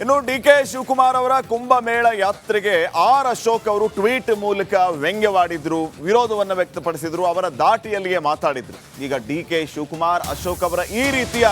ಇನ್ನು D K Shivakumar ಅವರ ಕುಂಭಮೇಳ ಯಾತ್ರೆಗೆ ಆರ್ ಅಶೋಕ್ ಅವರು ಟ್ವೀಟ್ ಮೂಲಕ ವ್ಯಂಗ್ಯವಾಡಿದ್ರು, ವಿರೋಧವನ್ನು ವ್ಯಕ್ತಪಡಿಸಿದ್ರು, ಅವರ ದಾಟಿಯಲ್ಲಿಯೇ ಮಾತಾಡಿದ್ರು. ಈಗ ಡಿ ಕೆ ಶಿವಕುಮಾರ್, ಅಶೋಕ್ ಅವರ ಈ ರೀತಿಯ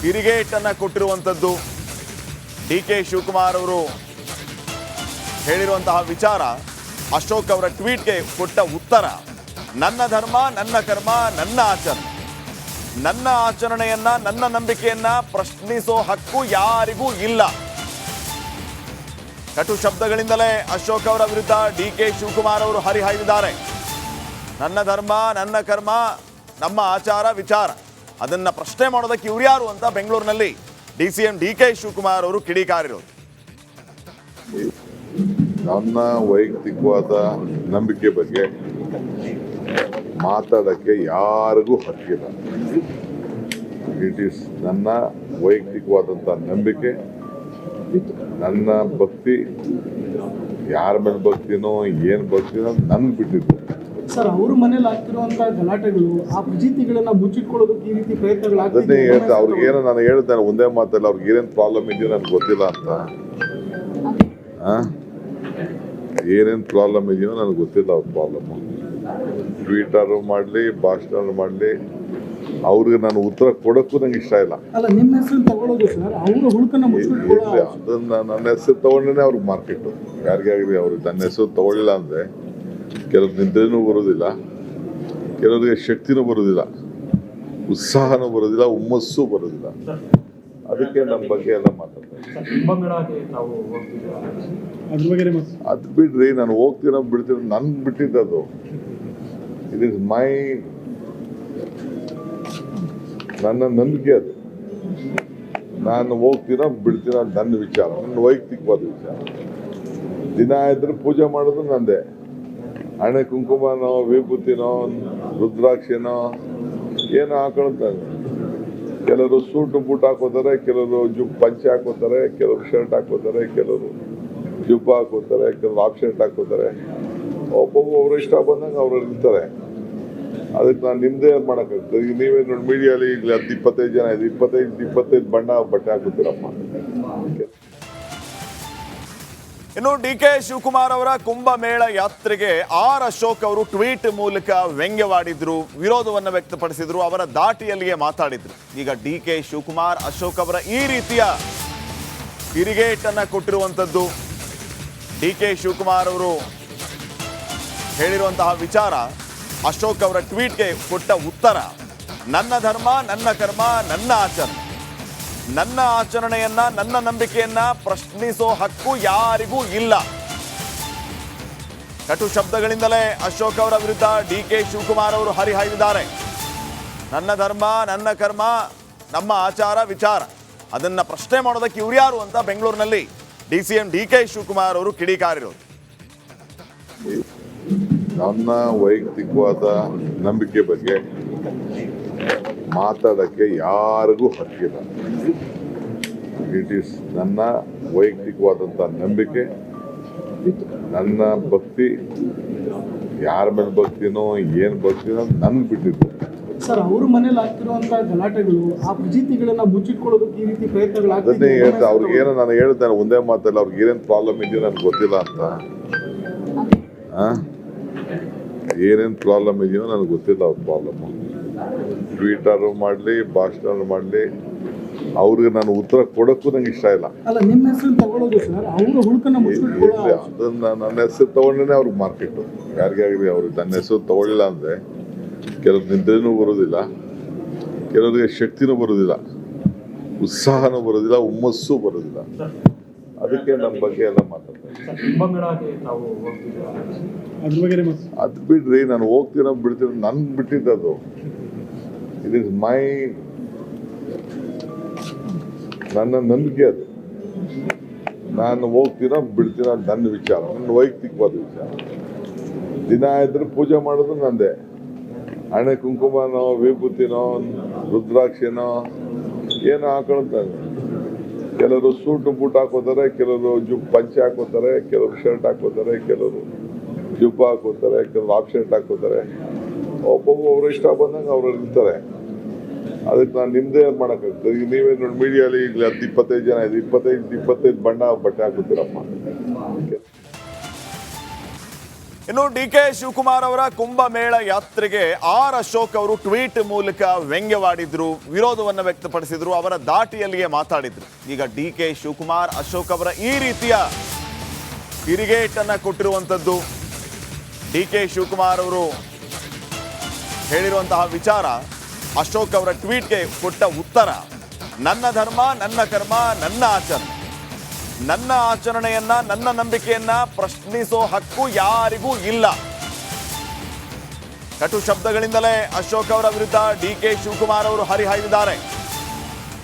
ತಿರುಗೇಟನ್ನು ಕೊಟ್ಟಿರುವಂಥದ್ದು. ಡಿ ಕೆ ಶಿವಕುಮಾರ್ ಅವರು ಹೇಳಿರುವಂತಹ ವಿಚಾರ, ಅಶೋಕ್ ಅವರ ಟ್ವೀಟ್ಗೆ ಕೊಟ್ಟ ಉತ್ತರ, ನನ್ನ ಧರ್ಮ, ನನ್ನ ಕರ್ಮ, ನನ್ನ ಆಚರಣೆ. ನನ್ನ ಆಚರಣೆಯನ್ನ, ನನ್ನ ನಂಬಿಕೆಯನ್ನ ಪ್ರಶ್ನಿಸೋ ಹಕ್ಕು ಯಾರಿಗೂ ಇಲ್ಲ. ಕಟು ಶಬ್ದಗಳಿಂದಲೇ ಅಶೋಕ್ ಅವರ ವಿರುದ್ಧ ಡಿ ಕೆ ಶಿವಕುಮಾರ್ ಅವರು ಹರಿಹಾಯ್ದಿದ್ದಾರೆ. ನನ್ನ ಧರ್ಮ, ನನ್ನ ಕರ್ಮ, ನಮ್ಮ ಆಚಾರ, ವಿಚಾರ. ಅದನ್ನ ಪ್ರಶ್ನೆ ಮಾಡೋದಕ್ಕೆ ಇವ್ರು ಯಾರು ಅಂತ ಬೆಂಗಳೂರಿನಲ್ಲಿ D C M D K Shivakumar ಅವರು ಕಿಡಿಕಾರಿರೋದು. ನನ್ನ ವೈಯಕ್ತಿಕವಾದ ನಂಬಿಕೆ ಬಗ್ಗೆ ಮಾತಾಡಕ್ಕೆ ಯಾರಿಗೂ ಹಕ್ಕಿಲ್ಲ. ಇಟ್ ಈಸ್ ನನ್ನ ವೈಯಕ್ತಿಕವಾದಂಥ ನಂಬಿಕೆ. ನನ್ನ ಭಕ್ತಿ ಯಾರ ಮೇಲೆ ಭಕ್ತಿನೋ ಏನು ಭಕ್ತಿನೋ ನನ್ಗೆ ಬಿಟ್ಟಿದ್ದು. ಸರ್ ಅವ್ರ ಮನೇಲಿ ಆಗ್ತಿರುವಂತ ಗಲಾಟೆಗಳು ಆ ಫಜಿತಿಗಳನ್ನ ಮುಚ್ಚಿಟ್ಕೊಳ್ಳೋದಕ್ಕೆ ಈ ರೀತಿ ಪ್ರಯತ್ನಗಳು ಅದನ್ನೇ ಹೇಳ್ತಾ ಅವ್ರಿಗೆ ಏನೋ ನಾನು ಹೇಳ್ತೇನೆ ಒಂದೇ ಮಾತಲ್ಲ ಅವ್ರಿಗೆ ಏನೇನು ಪ್ರಾಬ್ಲಮ್ ಇದೆಯೋ ನನಗೆ ಗೊತ್ತಿಲ್ಲ ಅಂತ? ಏನೇನು ಪ್ರಾಬ್ಲಮ್ ಇದೆಯೋ ನನಗೆ ಗೊತ್ತಿಲ್ಲ ಅವ್ರ ಪ್ರಾಬ್ಲಮ್ಮು ಟ್ವೀಟರು ಮಾಡಲಿ ಭಾಷಣ ಮಾಡಲಿ. ಅವ್ರಿಗೆ ನಾನು ಉತ್ತರ ಕೊಡೋಕ್ಕೂ ನಂಗೆ ಇಷ್ಟ ಇಲ್ಲ. ಅದನ್ನ ನನ್ನ ಹೆಸರು ತಗೊಂಡೇ ಅವ್ರಿಗೆ ಮಾರ್ಕೆಟು ಯಾರಿಗೇ ಆಗಲಿ ಅವ್ರಿಗೆ ನನ್ನ ಹೆಸರು ತಗೊಳ್ಳಿಲ್ಲ ಅಂದರೆ ಕೆಲವ್ರು ನಿದ್ರೆನೂ ಬರೋದಿಲ್ಲ ಕೆಲವರಿಗೆ ಶಕ್ತಿನೂ ಬರೋದಿಲ್ಲ ಉತ್ಸಾಹನೂ ಬರೋದಿಲ್ಲ ಹುಮ್ಮಸ್ಸು ಬರೋದಿಲ್ಲ. ಅದಕ್ಕೆ ನಮ್ಮ ಬಗ್ಗೆ ಎಲ್ಲ ಮಾತಾಡ್ತಾರೆ ಸರ್ ಕುಂಭಮೇಳಕ್ಕೆ ತಾವು ಹೋಗ್ತಿದ್ದೀರಾ ಅದ್ರ ಬಗ್ಗೆ ಮತ್ತೆ ಅದು ಬಿಡ್ರಿ ನಾನು ಹೋಗ್ತೀನೋ ಬಿಡ್ತೀನೋ ನನ್ಗೆ ಬಿಟ್ಟಿದ್ದದು ಇಟ್ ಇಸ್ ಮೈ ನನ್ನ ನಂಬಿಕೆ ಅದು. ನಾನು ಹೋಗ್ತೀನೋ, ಬಿಡ್ತೀನೋ ಅದು ನನ್ನ ವಿಚಾರ, ನನ್ನ ವೈಯಕ್ತಿಕವಾದ ವಿಚಾರ. ದಿನ ಇದ್ರೆ ಪೂಜೆ ಮಾಡೋದು ನಂದೇ. ಹಣೆ ಕುಂಕುಮನೋ, ವಿಭೂತಿನೋ, ರುದ್ರಾಕ್ಷಿನೋ, ಏನೋ ಹಾಕೊಳ್ತಾನೆ ಕೆಲವರು ಸೂಟು ಬೂಟ್ ಹಾಕೋತಾರೆ ಕೆಲವರು ಜು ಪಂಚೆ ಹಾಕೋತಾರೆ ಕೆಲವರು ಶರ್ಟ್ ಹಾಕೋತಾರೆ ಕೆಲವರು ಜುಬ್ಬ ಹಾಕೋತಾರೆ ಕೆಲವರು ಆಫ್ ಶರ್ಟ್ ಹಾಕೋತಾರೆ ಒಬ್ಬೊಬ್ಬ ಅವ್ರ ಇಷ್ಟ ಬಂದಂಗೆ ಅವ್ರು ಇರ್ತಾರೆ. ಅದಕ್ಕೆ ನಾನು ನಿಮ್ದೇ ಅದು ಮಾಡೋಕ್ಕಾಗ್ತದೆ? ಈಗ ನೀವೇ ನೋಡಿ ಮೀಡಿಯಲ್ಲಿ ಈಗ ಹತ್ತು, ಇಪ್ಪತ್ತೈದು ಜನ ಇದೆ ಇಪ್ಪತ್ತೈದು ಇಪ್ಪತ್ತೈದು ಬಣ್ಣ ಬಟ್ಟೆ ಹಾಕುತ್ತೀರಪ್ಪ ಇನ್ನು ಡಿ ಕೆ ಶಿವಕುಮಾರ್ ಅವರ ಕುಂಭಮೇಳ ಯಾತ್ರೆಗೆ ಆರ್ ಅಶೋಕ್ ಅವರು ಟ್ವೀಟ್ ಮೂಲಕ ವ್ಯಂಗ್ಯವಾಡಿದ್ರು, ವಿರೋಧವನ್ನು ವ್ಯಕ್ತಪಡಿಸಿದ್ರು, ಅವರ ದಾಟಿಯಲ್ಲಿಯೇ ಮಾತಾಡಿದ್ರು. ಈಗ ಡಿ ಕೆ ಶಿವಕುಮಾರ್ ಅಶೋಕ್ ಅವರ ಈ ರೀತಿಯ ಇರಿಗೇಟ್ ಅನ್ನ ಕೊಟ್ಟಿರುವಂಥದ್ದು. ಡಿ ಕೆ ಶಿವಕುಮಾರ್ ಅವರು ಹೇಳಿರುವಂತಹ ವಿಚಾರ ಅಶೋಕ್ ಅವರ ಟ್ವೀಟ್ಗೆ ಕೊಟ್ಟ ಉತ್ತರ, ನನ್ನ ಧರ್ಮ, ನನ್ನ ಕರ್ಮ, ನನ್ನ ಆಚರಣೆ. ನನ್ನ ಆಚರಣೆಯನ್ನ, ನನ್ನ ನಂಬಿಕೆಯನ್ನ ಪ್ರಶ್ನಿಸೋ ಹಕ್ಕು ಯಾರಿಗೂ ಇಲ್ಲ. ಕಟು ಶಬ್ದಗಳಿಂದಲೇ ಅಶೋಕ್ ಅವರ ವಿರುದ್ಧ ಡಿ ಕೆ ಶಿವಕುಮಾರ್ ಅವರು ಹರಿಹಾಯ್ದಿದ್ದಾರೆ. ನನ್ನ ಧರ್ಮ, ನನ್ನ ಕರ್ಮ, ನಮ್ಮ ಆಚಾರ, ವಿಚಾರ. ಅದನ್ನ ಪ್ರಶ್ನೆ ಮಾಡೋದಕ್ಕೆ ಇವ್ರು ಯಾರು ಅಂತ ಬೆಂಗಳೂರಿನಲ್ಲಿ D C M D K Shivakumar ಅವರು ಕಿಡಿಕಾರಿರೋದು. ನನ್ನ ವೈಯಕ್ತಿಕವಾದ ನಂಬಿಕೆ ಬಗ್ಗೆ ಮಾತಾಡೋಕ್ಕೆ ಯಾರಿಗೂ ಹಕ್ಕಿಲ್ಲ. ಇಟ್ ಈಸ್ ನನ್ನ ವೈಯಕ್ತಿಕವಾದಂಥ ನಂಬಿಕೆ. ನನ್ನ ಭಕ್ತಿ ಯಾರ ಮೇಲೆ ಭಕ್ತಿನೋ ಏನು ಭಕ್ತಿನೋ ನನ್ಗೆ ಬಿಟ್ಟಿದ್ದು. ಸರ್ ಅವ್ರ ಮನೇಲಿ ಆಗ್ತಿರುವಂತ ಗಲಾಟೆಗಳು ಆ ಮುಚ್ಚಿಟ್ಕೊಳ್ಳೋದಕ್ಕೆ ಈ ರೀತಿ ಪ್ರಯತ್ನಗಳು ಅದನ್ನೇ ಹೇಳ್ತಾ ಅವ್ರಿಗೆ ಏನೋ ನಾನು ಹೇಳ್ತೇನೆ ಒಂದೇ ಮಾತಲ್ಲ ಅವ್ರಿಗೆ ಏನೇನು ಪ್ರಾಬ್ಲಮ್ ಇದೆಯೋ ನನಗೆ ಗೊತ್ತಿಲ್ಲ ಅಂತ. ಆ? ಏನೇನು ಪ್ರಾಬ್ಲಮ್ ಇದೆಯೋ ನನಗೆ ಗೊತ್ತಿಲ್ಲ ಅವ್ರ ಪ್ರಾಬ್ಲಮ್ಮು ಟ್ವೀಟರು ಮಾಡಲಿ ಭಾಷಣ ಮಾಡಲಿ ಅವ್ರಿಗೆ ನಾನು ಉತ್ತರ ಕೊಡೋಕ್ಕೂ ನಂಗೆ ಇಷ್ಟ ಇಲ್ಲ. ನಿಮ್ಮ ಅದನ್ನ ನನ್ನ ಹೆಸರು ತಗೊಂಡೇ ಅವ್ರಿಗೆ ಮಾರ್ಕೆಟು ಯಾರಿಗೆ ಆಗಲಿ ಅವ್ರಿಗೆ ನನ್ನ ಹೆಸರು ತಗೊಳ್ಳಿಲ್ಲ ಅಂದರೆ ಕೆಲವ್ರು ನಿದ್ರೆನೂ ಬರೋದಿಲ್ಲ ಕೆಲವರಿಗೆ ಶಕ್ತಿನೂ ಬರೋದಿಲ್ಲ ಉತ್ಸಾಹನೂ ಬರೋದಿಲ್ಲ ಹುಮ್ಮಸ್ಸು ಬರೋದಿಲ್ಲ. ಅದಕ್ಕೆ ನಮ್ಮ ಬಗ್ಗೆ ಎಲ್ಲ ಅದು ಬಿಡ್ರಿ ನಾನು ಹೋಗ್ತೀರ ಬಿಡ್ತೀರ ನನ್ಗೆ ಬಿಟ್ಟಿದ್ದದು ಇಟ್ ಇಸ್ ಮೈ ನನ್ನ ನಂಬಿಕೆ ಅದು. ನಾನು ಹೋಗ್ತೀನೋ ಬಿಡ್ತೀನೋ ಅದು ನನ್ನ ವಿಚಾರ ನನ್ನ ವೈಯಕ್ತಿಕವಾದ ವಿಚಾರ. ದಿನ ಇದ್ರೆ ಪೂಜೆ ಮಾಡೋದು ನಂದೇ. ಹಣೆ ಕುಂಕುಮನೋ ವಿಭೂತಿನೋ ರುದ್ರಾಕ್ಷಿನೋ ಏನೋ ಹಾಕೊಳ್ತಾರೆ. ಕೆಲವರು ಸೂಟು ಬೂಟ್ ಹಾಕೋತಾರೆ, ಕೆಲವರು ಜುಪ್ ಪಂಚೆ ಹಾಕೋತಾರೆ, ಕೆಲವರು ಶರ್ಟ್ ಹಾಕೋತಾರೆ, ಕೆಲವರು ಜುಬ್ಬ ಹಾಕೋತಾರೆ, ಕೆಲವರು ಹಾಫ್ ಶರ್ಟ್ ಹಾಕೋತಾರೆ. ಒಬ್ಬೊಬ್ಬ ಅವ್ರ ಇಷ್ಟ ಬಂದಂಗೆ ಅವ್ರು ಇರ್ತಾರೆ. ಅದಕ್ಕೆ ನಾನು ನಿಮ್ದೇ ಮಾಡೋಕ್ಕಾಗ್ತದೆ? ಈಗ ನೀವೇ ನೋಡಿ ಮೀಡಿಯಲ್ಲಿ ಈಗ ಹತ್ತು, ಇಪ್ಪತ್ತೈದು ಜನ ಇದೆ ಇಪ್ಪತ್ತೈದು ಇಪ್ಪತ್ತೈದು ಬಣ್ಣ ಬಟ್ಟೆ ಹಾಕುತ್ತೀರಪ್ಪ ಇನ್ನು ಡಿ ಕೆ ಶಿವಕುಮಾರ್ ಅವರ ಕುಂಭಮೇಳ ಯಾತ್ರೆಗೆ ಆರ್ ಅಶೋಕ್ ಅವರು ಟ್ವೀಟ್ ಮೂಲಕ ವ್ಯಂಗ್ಯವಾಡಿದ್ರು, ವಿರೋಧವನ್ನು ವ್ಯಕ್ತಪಡಿಸಿದ್ರು, ಅವರ ದಾಟಿಯಲ್ಲಿಯೇ ಮಾತಾಡಿದ್ರು. ಈಗ ಡಿ ಕೆ ಶಿವಕುಮಾರ್, ಅಶೋಕ್ ಅವರ ಈ ರೀತಿಯ ತಿರುಗೇಟನ್ನು ಕೊಟ್ಟಿರುವಂಥದ್ದು. ಡಿ ಕೆ ಶಿವಕುಮಾರ್ ಅವರು ಹೇಳಿರುವಂತಹ ವಿಚಾರ, ಅಶೋಕ್ ಅವರ ಟ್ವೀಟ್ಗೆ ಕೊಟ್ಟ ಉತ್ತರ, ನನ್ನ ಧರ್ಮ, ನನ್ನ ಕರ್ಮ, ನನ್ನ ಆಚರಣೆ. ನನ್ನ ಆಚರಣೆಯನ್ನ, ನನ್ನ ನಂಬಿಕೆಯನ್ನ ಪ್ರಶ್ನಿಸೋ ಹಕ್ಕು ಯಾರಿಗೂ ಇಲ್ಲ. ಕಟು ಶಬ್ದಗಳಿಂದಲೇ ಅಶೋಕ್ ಅವರ ವಿರುದ್ಧ ಡಿ ಕೆ ಶಿವಕುಮಾರ್ ಅವರು ಹರಿಹಾಯ್ದಿದ್ದಾರೆ.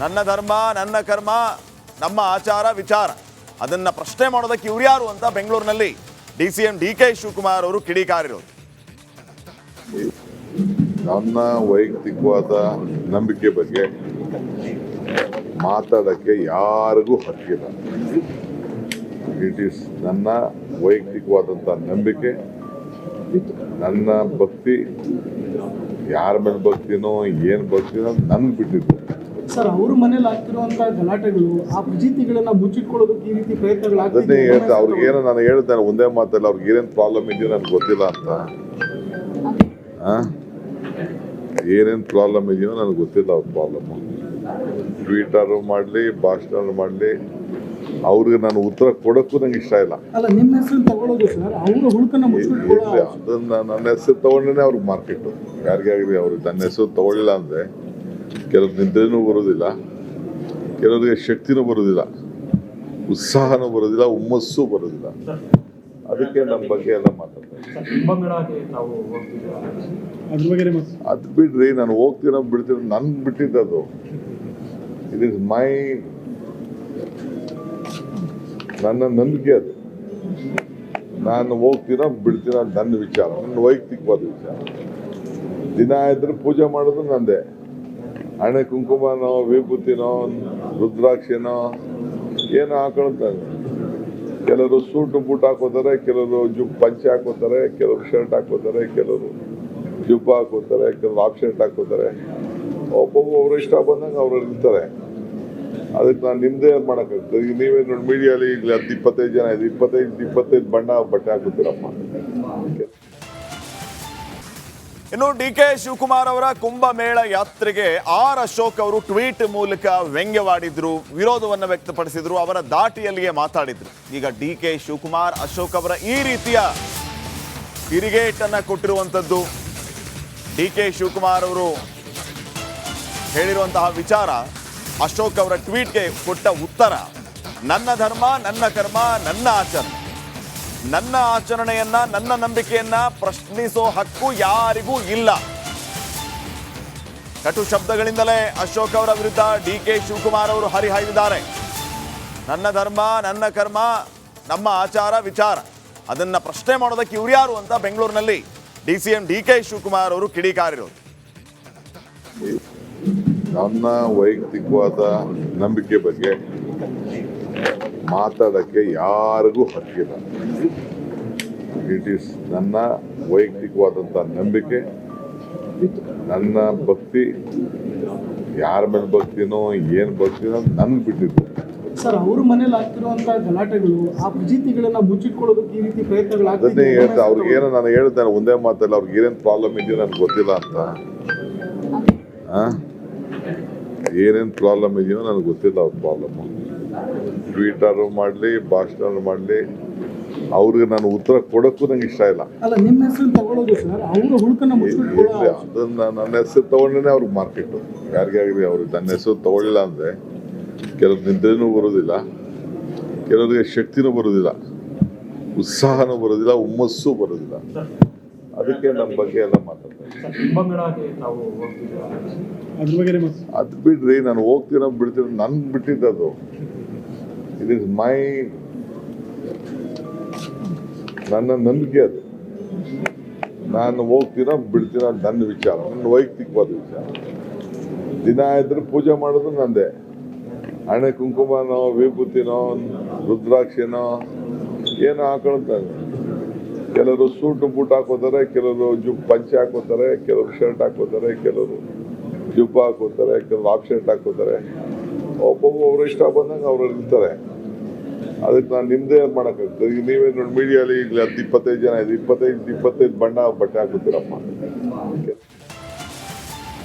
ನನ್ನ ಧರ್ಮ, ನನ್ನ ಕರ್ಮ, ನಮ್ಮ ಆಚಾರ, ವಿಚಾರ. ಅದನ್ನ ಪ್ರಶ್ನೆ ಮಾಡೋದಕ್ಕೆ ಇವ್ರು ಯಾರು ಅಂತ ಬೆಂಗಳೂರಿನಲ್ಲಿ D C M D K Shivakumar ಅವರು ಕಿಡಿಕಾರಿರೋದು. ನನ್ನ ವೈಯಕ್ತಿಕವಾದ ನಂಬಿಕೆ ಬಗ್ಗೆ ಮಾತಾಡೋಕ್ಕೆ ಯಾರಿಗೂ ಹಕ್ಕಿಲ್ಲ. ಇಟ್ ಈಸ್ ನನ್ನ ವೈಯಕ್ತಿಕವಾದಂಥ ನಂಬಿಕೆ. ನನ್ನ ಭಕ್ತಿ ಯಾರ ಮೇಲೆ ಭಕ್ತಿನೋ ಏನು ಭಕ್ತಿನೋ ನನ್ಗೆ ಬಿಟ್ಟಿದ್ದು. ಸರ್ ಅವ್ರ ಮನೇಲಿ ಆಗ್ತಿರುವಂತ ಗಲಾಟೆಗಳು ಆ ಮುಚ್ಚಿಟ್ಕೊಳ್ಳೋದಕ್ಕೆ ಈ ರೀತಿ ಪ್ರಯತ್ನಗಳು ಅದನ್ನೇ ಹೇಳ್ತಾ ಆಗ್ತಿದೆ ಅವ್ರಿಗೆ ಏನೋ ನಾನು ಹೇಳ್ತೇನೆ ಒಂದೇ ಮಾತಲ್ಲ ಅವ್ರಿಗೆ ಏನೇನು ಪ್ರಾಬ್ಲಮ್ ಇದೆಯೋ ನನಗೆ ಗೊತ್ತಿಲ್ಲ ಅಂತ. ಆ? ಏನೇನು ಪ್ರಾಬ್ಲಮ್ ಇದೆಯೋ ನನಗೆ ಗೊತ್ತಿಲ್ಲ ಅವ್ರ ಪ್ರಾಬ್ಲಮ್ಮು ಟ್ವೀಟರು ಮಾಡಲಿ ಭಾಷಣ ಮಾಡಲಿ ಅವ್ರಿಗೆ ನಾನು ಉತ್ತರ ಕೊಡೋಕ್ಕೂ ನಂಗೆ ಇಷ್ಟ ಇಲ್ಲ. ಅಲ್ಲ ನಿಮ್ಮ ಹೆಸರು ತಗೊಳ್ಳೋದು ಸರ್. ಅವ್ರ ಹುಡುಕನ್ನ ಮುಚ್ಚಿಟ್ಕೊಳ್ಳೋ ಅದನ್ನ ನನ್ನ ಹೆಸರು ತಗೊಂಡೇ ಅವ್ರಿಗೆ ಮಾರ್ಕೆಟು ಯಾರಿಗೆ ಆಗಲಿ ಅವ್ರಿಗೆ ನನ್ನ ಹೆಸರು ತಗೊಳ್ಳಿಲ್ಲ ಅಂದರೆ ಕೆಲವ್ರು ನಿದ್ರೆನೂ ಬರೋದಿಲ್ಲ ಕೆಲವರಿಗೆ ಶಕ್ತಿನೂ ಬರೋದಿಲ್ಲ ಉತ್ಸಾಹನೂ ಬರೋದಿಲ್ಲ ಹುಮ್ಮಸ್ಸು ಬರೋದಿಲ್ಲ. ಅದಕ್ಕೆ ನಮ್ಮ ಬಗ್ಗೆ ಎಲ್ಲ ಮಾತಾಡ್ತಾರೆ ಸರ್ ಕುಂಭಮೇಳಕ್ಕೆ ತಾವು ಹೋಗ್ತಿದ್ದೀರಾ? ಅದ್ರ ಬಗ್ಗೆ ನಿಮ್ಮ ಅದು ಬಿಡ್ರಿ ನಾನು ಹೋಗ್ತೀನೋ ಬಿಡ್ತೀನಿ. ನನ್ಗೆ ಬಿಟ್ಟಿದ್ದದು ಇಟ್ ಇಸ್ ಮೈ ನನ್ನ ನಂಬಿಕೆ ಅದು. ನಾನು ಹೋಗ್ತೀನೋ, ಬಿಡ್ತೀನೋ ನನ್ನ ವಿಚಾರ, ನನ್ನ ವೈಯಕ್ತಿಕವಾದ ವಿಚಾರ. ದಿನ ಇದ್ರೆ ಪೂಜೆ ಮಾಡೋದು ನಂದೇ. ಹಣೆ ಕುಂಕುಮನೋ, ವಿಭೂತಿನೋ, ರುದ್ರಾಕ್ಷಿನೋ, ಏನೋ ಹಾಕೊಳ್ತಾರೆ ಕೆಲವರು ಸೂಟು ಬೂಟ್ ಹಾಕೋತಾರೆ ಕೆಲವರು ಜುಬ್ ಪಂಚೆ ಹಾಕೋತಾರೆ ಕೆಲವರು ಶರ್ಟ್ ಹಾಕೋತಾರೆ ಕೆಲವರು ಜುಬ್ಬ ಹಾಕೋತಾರೆ ಕೆಲವರು ಆಫ್ ಶರ್ಟ್ ಹಾಕೋತಾರೆ ಒಬ್ಬೊಬ್ಬ ಅವರು ಇಷ್ಟ ಬಂದಂಗೆ ಅವ್ರು ಇರ್ತಾರೆ. ಅದಕ್ಕೆ ನಾನು ನಿಮ್ದೇ ಮಾಡೋಕ್ಕಾಗ್ತದೆ? ಈಗ ನೀವೇ ನೋಡಿ ಮೀಡಿಯಲ್ಲಿ ಈಗ ಹತ್ತು, ಇಪ್ಪತ್ತೈದು ಜನ ಇದೆ ಇಪ್ಪತ್ತೈದು ಇಪ್ಪತ್ತೈದು ಬಣ್ಣ ಬಟ್ಟೆ ಹಾಕುತ್ತೀರಪ್ಪ ಇನ್ನು ಡಿ ಕೆ ಶಿವಕುಮಾರ್ ಅವರ ಕುಂಭಮೇಳ ಯಾತ್ರೆಗೆ ಆರ್ ಅಶೋಕ್ ಅವರು ಟ್ವೀಟ್ ಮೂಲಕ ವ್ಯಂಗ್ಯವಾಡಿದ್ರು, ವಿರೋಧವನ್ನು ವ್ಯಕ್ತಪಡಿಸಿದ್ರು, ಅವರ ದಾಟಿಯಲ್ಲಿಯೇ ಮಾತಾಡಿದ್ರು. ಈಗ ಡಿ ಕೆ ಶಿವಕುಮಾರ್ ಅಶೋಕ್ ಅವರ ಈ ರೀತಿಯ ತಿರುಗೇಟನ್ನು ಕೊಟ್ಟಿರುವಂಥದ್ದು. ಡಿ ಕೆ ಶಿವಕುಮಾರ್ ಅವರು ಹೇಳಿರುವಂತಹ ವಿಚಾರ ಅಶೋಕ್ ಅವರ ಟ್ವೀಟ್ಗೆ ಕೊಟ್ಟ ಉತ್ತರ, ನನ್ನ ಧರ್ಮ, ನನ್ನ ಕರ್ಮ, ನನ್ನ ಆಚರಣೆ. ನನ್ನ ಆಚರಣೆಯನ್ನ, ನನ್ನ ನಂಬಿಕೆಯನ್ನ ಪ್ರಶ್ನಿಸೋ ಹಕ್ಕು ಯಾರಿಗೂ ಇಲ್ಲ. ಕಟು ಶಬ್ದಗಳಿಂದಲೇ ಅಶೋಕ್ ಅವರ ವಿರುದ್ಧ ಡಿ ಕೆ ಶಿವಕುಮಾರ್ ಅವರು ಹರಿಹಾಯ್ದಿದ್ದಾರೆ. ನನ್ನ ಧರ್ಮ, ನನ್ನ ಕರ್ಮ, ನಮ್ಮ ಆಚಾರ, ವಿಚಾರ. ಅದನ್ನ ಪ್ರಶ್ನೆ ಮಾಡೋದಕ್ಕೆ ಇವ್ರು ಯಾರು ಅಂತ ಬೆಂಗಳೂರಿನಲ್ಲಿ D C M D K Shivakumar ಅವರು ಕಿಡಿಕಾರಿರೋದು. ನನ್ನ ವೈಯಕ್ತಿಕವಾದ ನಂಬಿಕೆ ಬಗ್ಗೆ ಮಾತಾಡೋಕ್ಕೆ ಯಾರಿಗೂ ಹಕ್ಕಿಲ್ಲ. ಇಟ್ ಈಸ್ ನನ್ನ ವೈಯಕ್ತಿಕವಾದಂಥ ನಂಬಿಕೆ. ನನ್ನ ಭಕ್ತಿ ಯಾರ ಮೇಲೆ ಭಕ್ತಿನೋ ಏನು ಭಕ್ತಿನೋ ನನ್ಗೆ ಬಿಟ್ಟಿದ್ದು ಸರ್ ಅವ್ರ ಮನೇಲಿ ಆಗ್ತಿರುವಂತ ಗಲಾಟೆಗಳು ಆ ಮುಚ್ಚಿಟ್ಕೊಳ್ಳೋದಕ್ಕೆ ಈ ರೀತಿ ಪ್ರಯತ್ನಗಳು ಅದನ್ನೇ ಹೇಳ್ತಾ ಅವ್ರಿಗೆ ಏನೋ ನಾನು ಹೇಳ್ತೇನೆ ಒಂದೇ ಮಾತಲ್ಲ ಅವ್ರಿಗೆ ಏನೇನು ಪ್ರಾಬ್ಲಮ್ ಇದೆಯೋ ನನಗೆ ಗೊತ್ತಿಲ್ಲ ಅಂತ. ಆ? ಏನೇನು ಪ್ರಾಬ್ಲಮ್ ಇದೆಯೋ ನನಗೆ ಗೊತ್ತಿಲ್ಲ ಅವ್ರ ಪ್ರಾಬ್ಲಮ್ಮು ಟ್ವೀಟರು ಮಾಡಲಿ ಭಾಷಣ ಮಾಡಲಿ ಅವ್ರಿಗೆ ನಾನು ಉತ್ತರ ಕೊಡೋಕ್ಕೂ ನಂಗೆ ಇಷ್ಟ ಇಲ್ಲ. ಅದನ್ನ ನನ್ನ ಹೆಸರು ತಗೊಂಡೇ ಅವ್ರಿಗೆ ಮಾರ್ಕೆಟು ಯಾರಿಗೆ ಆಗಲಿ ಅವ್ರಿಗೆ ನನ್ನ ಹೆಸರು ತಗೊಳ್ಳಿಲ್ಲ ಅಂದರೆ ಕೆಲವ್ರು ನಿದ್ರೆನೂ ಬರೋದಿಲ್ಲ ಕೆಲವರಿಗೆ ಶಕ್ತಿನೂ ಬರೋದಿಲ್ಲ ಉತ್ಸಾಹನೂ ಬರೋದಿಲ್ಲ ಹುಮ್ಮಸ್ಸು ಬರೋದಿಲ್ಲ. ಅದಕ್ಕೆ ನಮ್ಮ ಬಗ್ಗೆ ಎಲ್ಲ ಮಾತಾಡ್ತಾರೆ ಅದು ಬಿಡ್ರಿ ನಾನು ಹೋಗ್ತೀನೋ ಬಿಡ್ತೀರ ನನ್ಗೆ ಬಿಟ್ಟಿದ್ದದು ಇಟ್ ಇಸ್ ಮೈ ನನ್ನ ನಂಬಿಕೆ ಅದು. ನಾನು ಹೋಗ್ತೀನೋ ಬಿಡ್ತೀನೋ ಅದು ನನ್ನ ವಿಚಾರ ನನ್ನ ವೈಯಕ್ತಿಕವಾದ ವಿಚಾರ. ದಿನ ಇದ್ರೆ ಪೂಜೆ ಮಾಡೋದು ನಂದೇ. ಹಣೆ ಕುಂಕುಮನೋ ವಿಭೂತಿನೋ ರುದ್ರಾಕ್ಷಿನೋ ಏನೋ ಹಾಕೊಳ್ತಾರೆ. ಕೆಲವರು ಸೂಟು ಬೂಟ್ ಹಾಕೋತಾರೆ ಕೆಲವರು ಜುಬ್ ಪಂಚೆ ಹಾಕೋತಾರೆ ಕೆಲವರು ಶರ್ಟ್ ಹಾಕೋತಾರೆ ಕೆಲವರು ಜುಬ್ಬ ಹಾಕೋತಾರೆ ಕೆಲವರು ಆಫ್ ಶರ್ಟ್ ಹಾಕೋತಾರೆ ಒಬ್ಬೊಬ್ಬ ಅವ್ರ ಇಷ್ಟ ಬಂದಂಗೆ ಅವ್ರು ಇರ್ತಾರೆ. ಅದಕ್ಕೆ ನಾನು ನಿಮ್ಮದೇ ಮಾಡೋಕ್ಕಾಗ್ತದೆ? ಈಗ ನೀವೇ ನೋಡಿ ಮೀಡಿಯಲ್ಲಿ ಈಗ ಹತ್ತು, ಇಪ್ಪತ್ತೈದು ಜನ ಇದೆ ಇಪ್ಪತ್ತೈದು ಇಪ್ಪತ್ತೈದು ಬಣ್ಣ ಬಟ್ಟೆ ಹಾಕುತ್ತೀರಪ್ಪ